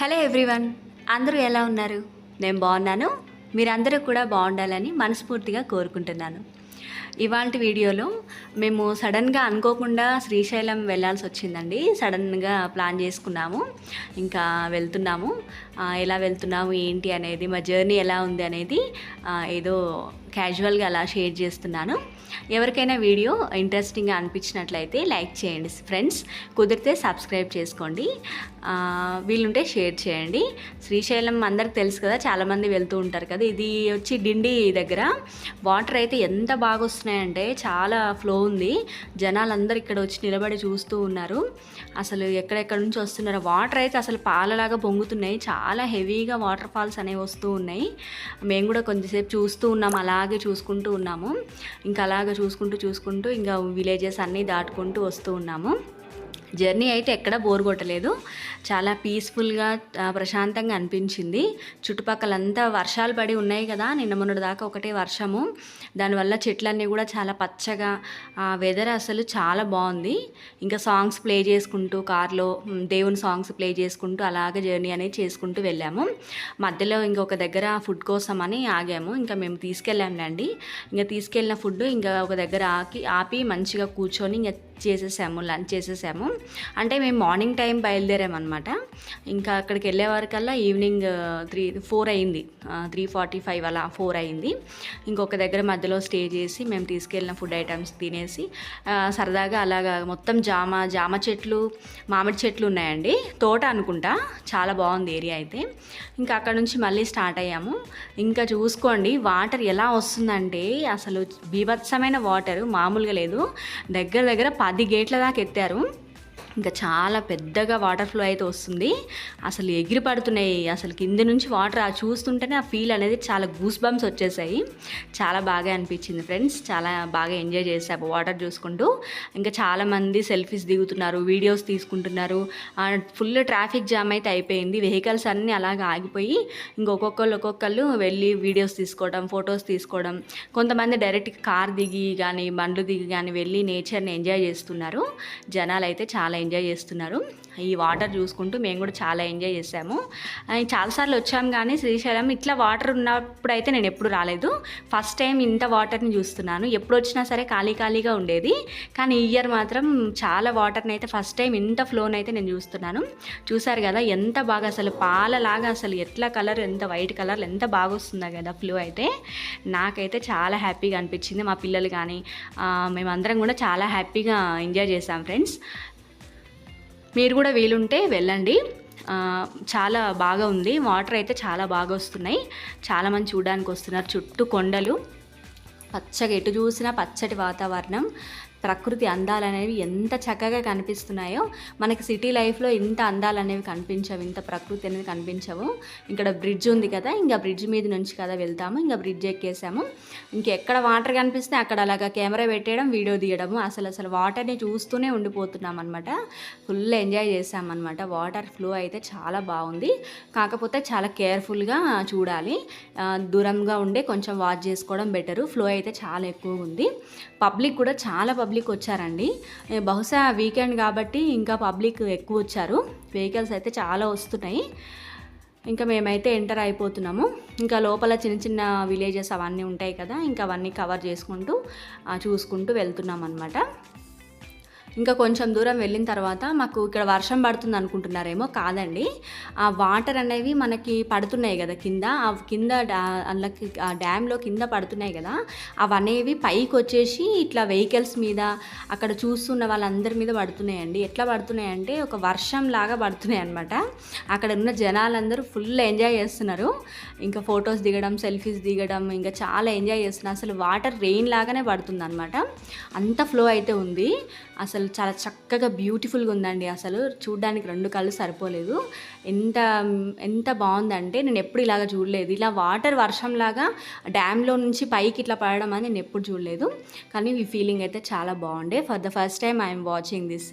Hello everyone అందరూ ఎలా ఉన్నారు? నేను బాగున్నాను. మీరందరూ కూడా బాగుండాలని మనస్ఫూర్తిగా కోరుకుంటున్నాను. ఇవాళ వీడియోలో మేము సడన్గా అనుకోకుండా శ్రీశైలం వెళ్ళాల్సి వచ్చిందండి. సడన్గా ప్లాన్ చేసుకున్నాము. ఇంకా వెళ్తున్నాము. ఎలా వెళ్తున్నాము ఏంటి అనేది మా జర్నీ ఎలా ఉంది అనేది ఏదో క్యాజువల్గా అలా షేర్ చేస్తున్నాను. ఎవరికైనా వీడియో ఇంట్రెస్టింగ్గా అనిపించినట్లయితే లైక్ చేయండి ఫ్రెండ్స్ కుదిరితే సబ్స్క్రైబ్ చేసుకోండి. వీలుంటే షేర్ చేయండి. శ్రీశైలం అందరికి తెలుసు కదా చాలామంది వెళ్తూ ఉంటారు కదా. ఇది వచ్చి డిండి దగ్గర. వాటర్ అయితే ఎంత బాగా వస్తున్నాయంటే చాలా ఫ్లో ఉంది. జనాలందరూ ఇక్కడ వచ్చి నిలబడి చూస్తూ ఉన్నారు. అసలు ఎక్కడెక్కడ నుంచి వస్తున్నారు? వాటర్ అయితే అసలు పాలలాగా పొంగుతున్నాయి. చాలా హెవీగా వాటర్ ఫాల్స్ అనేవి వస్తూ ఉన్నాయి. మేము కూడా కొంచెంసేపు చూస్తూ ఉన్నాం అలా అలాగే చూసుకుంటూ ఉన్నాము. ఇంకా అలాగే చూసుకుంటూ చూసుకుంటూ ఇంకా విలేజెస్ అన్నీ దాటుకుంటూ వస్తూ ఉన్నాము. జర్నీ అయితే ఎక్కడ బోర్ కొట్టలేదు. చాలా పీస్ఫుల్గా ప్రశాంతంగా అనిపించింది. చుట్టుపక్కలంతా వర్షాలు పడి ఉన్నాయి కదా నిన్న మొన్నటి దాకా ఒకటే వర్షము. దానివల్ల చెట్లన్నీ కూడా చాలా పచ్చగా వెదర్ అసలు చాలా బాగుంది. ఇంకా సాంగ్స్ ప్లే చేసుకుంటూ కార్లో దేవుని సాంగ్స్ ప్లే చేసుకుంటూ అలాగే జర్నీ అనేది చేసుకుంటూ వెళ్ళాము. మధ్యలో ఇంకొక దగ్గర ఫుడ్ కోసం అని ఆగాము. ఇంకా మేము తీసుకెళ్ళాంలేండి ఇంకా తీసుకెళ్ళిన ఫుడ్ ఇంకా ఒక దగ్గర ఆకి ఆపి మంచిగా కూర్చొని ఇంకా చేసేసాము లంచ్ చేసేసాము. అంటే మేము మార్నింగ్ టైం బయలుదేరామన్నమాట. ఇంకా అక్కడికి వెళ్ళే వరకల్లా ఈవినింగ్ త్రీ ఫోర్ అయింది. త్రీ ఫార్టీ ఫైవ్ అలా ఫోర్ అయింది. ఇంకొక దగ్గర మధ్యలో స్టే చేసి మేము తీసుకెళ్ళిన ఫుడ్ ఐటమ్స్ తినేసి సరదాగా అలాగా మొత్తం జామ జామ చెట్లు మామిడి చెట్లు ఉన్నాయండి. తోట అనుకుంటా. చాలా బాగుంది ఏరియా అయితే. ఇంకా అక్కడ నుంచి మళ్ళీ స్టార్ట్ అయ్యాము. ఇంకా చూసుకోండి వాటర్ ఎలా వస్తుందంటే అసలు బీభత్సమైన వాటర్ మామూలుగా లేదు. దగ్గర దగ్గర పది గేట్ల దాకా ఎత్తారు. ఇంకా చాలా పెద్దగా వాటర్ ఫ్లో అయితే వస్తుంది. అసలు ఎగిరి పడుతున్నాయి. అసలు కింద నుంచి వాటర్ ఆ చూస్తుంటేనే ఆ ఫీల్ అనేది చాలా గూస్ బంప్స్ వచ్చేసాయి. చాలా బాగా అనిపించింది ఫ్రెండ్స్. చాలా బాగా ఎంజాయ్ చేసాము వాటర్ చూసుకుంటూ. ఇంకా చాలామంది సెల్ఫీస్ దిగుతున్నారు వీడియోస్ తీసుకుంటున్నారు. ఫుల్ ట్రాఫిక్ జామ్ అయితే అయిపోయింది. వెహికల్స్ అన్నీ అలాగ ఆగిపోయి ఇంకొకొక్కళ్ళు ఒక్కొక్కళ్ళు వెళ్ళి వీడియోస్ తీసుకోవడం ఫొటోస్ తీసుకోవడం. కొంతమంది డైరెక్ట్ కార్ దిగి కానీ బండ్లు దిగి కానీ వెళ్ళి నేచర్ని ఎంజాయ్ చేస్తున్నారు. జనాలు అయితే చాలా ఎంజాయ్ చేస్తున్నారు. ఈ వాటర్ చూసుకుంటూ మేము కూడా చాలా ఎంజాయ్ చేసాము. చాలాసార్లు వచ్చాం కానీ శ్రీశైలం ఇట్లా వాటర్ ఉన్నప్పుడు అయితే నేను ఎప్పుడు రాలేదు. ఫస్ట్ టైం ఇంత వాటర్ని చూస్తున్నాను. ఎప్పుడు వచ్చినా సరే ఖాళీ ఖాళీగా ఉండేది. కానీ ఈ ఇయర్ మాత్రం చాలా వాటర్ని అయితే ఫస్ట్ టైం ఇంత ఫ్లోన్ అయితే నేను చూస్తున్నాను. చూసారు కదా ఎంత బాగా అసలు పాలలాగా అసలు ఎట్లా కలర్ ఎంత వైట్ కలర్ ఎంత బాగా వస్తుందో కదా ఫ్లో అయితే. నాకైతే చాలా హ్యాపీగా అనిపించింది. మా పిల్లలు కానీ మేమందరం కూడా చాలా హ్యాపీగా ఎంజాయ్ చేసాం ఫ్రెండ్స్ మీరు కూడా వీలుంటే వెళ్ళండి. చాలా బాగా ఉంది. వాటర్ అయితే చాలా బాగా వస్తున్నాయి. చాలా మంది చూడడానికి వస్తున్నారు. చుట్టూ కొండలు. పచ్చగా ఎటు చూసినా పచ్చటి వాతావరణం. ప్రకృతి అందాలు అనేవి ఎంత చక్కగా కనిపిస్తున్నాయో మనకి సిటీ లైఫ్లో ఇంత అందాలు అనేవి కనిపించవు ఇంత ప్రకృతి అనేది కనిపించవు. ఇక్కడ బ్రిడ్జ్ ఉంది కదా ఇంకా బ్రిడ్జ్ మీద నుంచి కదా వెళ్తాము ఇంకా బ్రిడ్జ్ ఎక్కేసాము. ఇంకెక్కడ వాటర్ కనిపిస్తే అక్కడ అలాగా కెమెరా పెట్టేయడం వీడియో తీయడము అసలు అసలు వాటర్ని చూస్తూనే ఉండిపోతున్నాం అనమాట ఫుల్ ఎంజాయ్ చేసామన్నమాట. వాటర్ ఫ్లో అయితే చాలా బాగుంది. కాకపోతే చాలా కేర్ఫుల్గా చూడాలి. దూరంగా ఉండే కొంచెం వాచ్ చేసుకోవడం బెటరు. ఫ్లో అయితే చాలా ఎక్కువ ఉంది. పబ్లిక్ కూడా చాలా పబ్లిక్ వచ్చారండి. బహుశా వీకెండ్ కాబట్టి ఇంకా పబ్లిక్ ఎక్కువ వచ్చారు. వెహికల్స్ అయితే చాలా వస్తున్నాయి. ఇంకా మేమైతే ఎంటర్ అయిపోతున్నాము. ఇంకా లోపల చిన్న చిన్న విలేజెస్ అవన్నీ ఉంటాయి కదా ఇంకా అవన్నీ కవర్ చేసుకుంటూ చూసుకుంటూ వెళ్తున్నాం అనమాట ఇంకా కొంచెం దూరం వెళ్ళిన తర్వాత మాకు ఇక్కడ వర్షం పడుతుంది అనుకుంటున్నారేమో కాదండి. ఆ వాటర్ అనేవి మనకి పడుతున్నాయి కదా కింద ఆ కింద అందులోకి ఆ డ్యామ్లో కింద పడుతున్నాయి కదా అవనేవి పైకి వచ్చేసి ఇట్లా వెహికల్స్ మీద అక్కడ చూస్తున్న వాళ్ళందరి మీద పడుతున్నాయండి. ఎట్లా పడుతున్నాయంటే ఒక వర్షం లాగా పడుతున్నాయి అనమాట అక్కడ ఉన్న జనాలందరూ ఫుల్ ఎంజాయ్ చేస్తున్నారు. ఇంకా ఫొటోస్ దిగడం సెల్ఫీస్ దిగడం ఇంకా చాలా ఎంజాయ్ చేస్తున్నారు. అసలు వాటర్ రెయిన్ లాగానే పడుతుంది అనమాట అంత ఫ్లో అయితే ఉంది. అసలు అసలు చాలా చక్కగా బ్యూటిఫుల్గా ఉందండి. అసలు చూడ్డానికి రెండు కళ్ళు సరిపోలేదు. ఎంత ఎంత బాగుందంటే నేను ఎప్పుడు ఇలాగ చూడలేదు. ఇలా వాటర్ వర్షంలాగా డ్యామ్లో నుంచి పైకి ఇట్లా పడడం అని నేను ఎప్పుడు చూడలేదు. కానీ ఈ ఫీలింగ్ అయితే చాలా బాగుండే. For the first time I'm watching this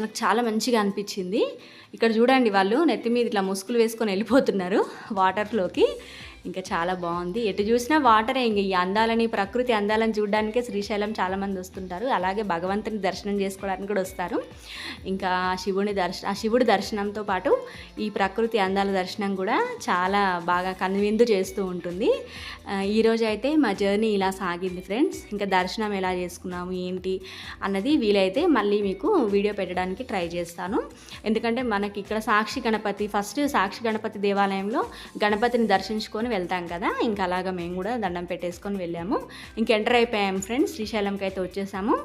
నాకు చాలా మంచిగా అనిపించింది. ఇక్కడ చూడండి వాళ్ళు నెత్తి మీద ఇట్లా ముసుగులు వేసుకొని వెళ్ళిపోతున్నారు వాటర్లోకి. ఇంకా చాలా బాగుంది. ఎటు చూసినా వాటరే. ఇంక ఈ అందాలని ప్రకృతి అందాలని చూడడానికే శ్రీశైలం చాలామంది వస్తుంటారు. అలాగే భగవంతుని దర్శనం చేసుకోవడానికి కూడా వస్తారు. ఇంకా శివుని దర్శన ఆ శివుడి దర్శనంతో పాటు ఈ ప్రకృతి అందాల దర్శనం కూడా చాలా బాగా కనువిందు చేస్తూ ఉంటుంది. ఈరోజు అయితే మా జర్నీ ఇలా సాగింది ఫ్రెండ్స్. ఇంకా దర్శనం ఎలా చేసుకున్నాము ఏంటి అన్నది వీలైతే మళ్ళీ మీకు వీడియో పెట్టడానికి ట్రై చేస్తాను. ఎందుకంటే మనకి ఇక్కడ సాక్షి గణపతి ఫస్ట్ సాక్షి గణపతి దేవాలయంలో గణపతిని దర్శించుకొని వెళ్తాం కదా ఇంకా అలాగా మేము కూడా దండం పెట్టేసుకొని వెళ్ళాము. ఇంక ఎంటర్ అయిపోయాం ఫ్రెండ్స్ శ్రీశైలంకి అయితే వచ్చేసాము.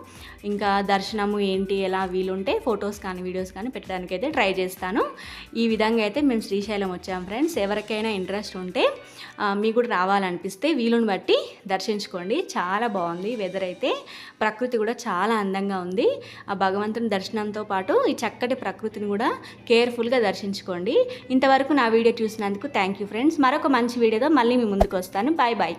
ఇంకా దర్శనము ఏంటి ఎలా వీలుంటే ఫొటోస్ కానీ వీడియోస్ కానీ పెట్టడానికి అయితే ట్రై చేస్తాను. ఈ విధంగా అయితే మేము శ్రీశైలం వచ్చాము ఫ్రెండ్స్. ఎవరికైనా ఇంట్రెస్ట్ ఉంటే మీకు కూడా రావాలనిపిస్తే వీలుని బట్టి దర్శించుకోండి. చాలా బాగుంది వెదర్ అయితే. ప్రకృతి కూడా చాలా అందంగా ఉంది. ఆ భగవంతుని దర్శనంతో పాటు ఈ చక్కటి ప్రకృతిని కూడా కేర్ఫుల్గా దర్శించుకోండి. ఇంతవరకు నా వీడియో చూసినందుకు థ్యాంక్ యూ ఫ్రెండ్స్. మరొక మంచి వీడియో వీడియోతో మళ్ళీ మీ ముందుకు వస్తాను. Bye bye.